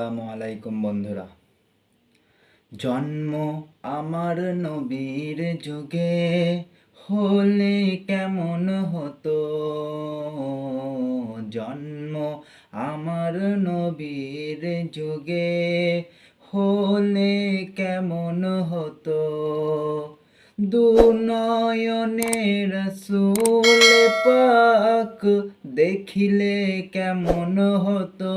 আসসালামু আলাইকুম বন্ধুরা। জন্ম আমার নবীর যুগে হলে কেমন হতো? জন্ম আমার নবীর যুগে হলে কেমন হতো? দুনয়নে রসুল পাক দেখিলে কেমন হতো?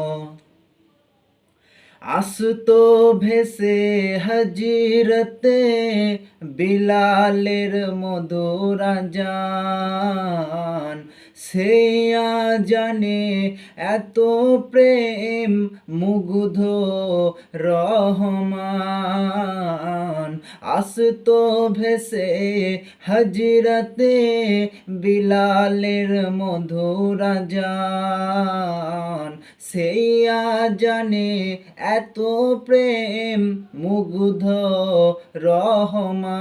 আসতো ভেসে হজিরতে বিলালের মধুরা জান সে জানে এত প্রেম মুগ্ধ রহমান। আসতো ভেসে হজরতে বিলালের মধুরা জান। সেইয়া জানে এত প্রেম মুগ্ধ রহমান।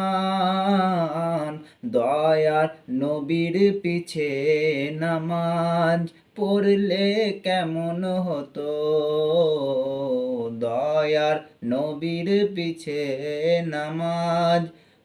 দয়ার নবীর পিছে নামাজ পড়লে কেমন হতো? দয়ার নবীর পিছে নামাজ।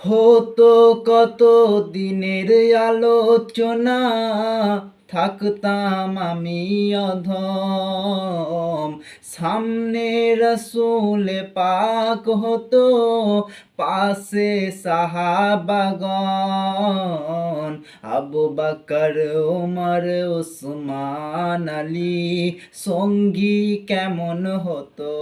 হতো কত দিনের আলোচনা? থাকতাম আমি অধম। সামনে রসুল পাক হতো, পাশে সাহাবাগন আবু বকর, উমর, উসমান আলী সঙ্গী কেমন হতো?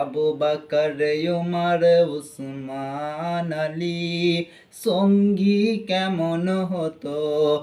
আবু বকর, উমর, উসমান আলী সঙ্গী কেমন হতো?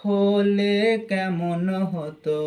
হলে কেমন হতো?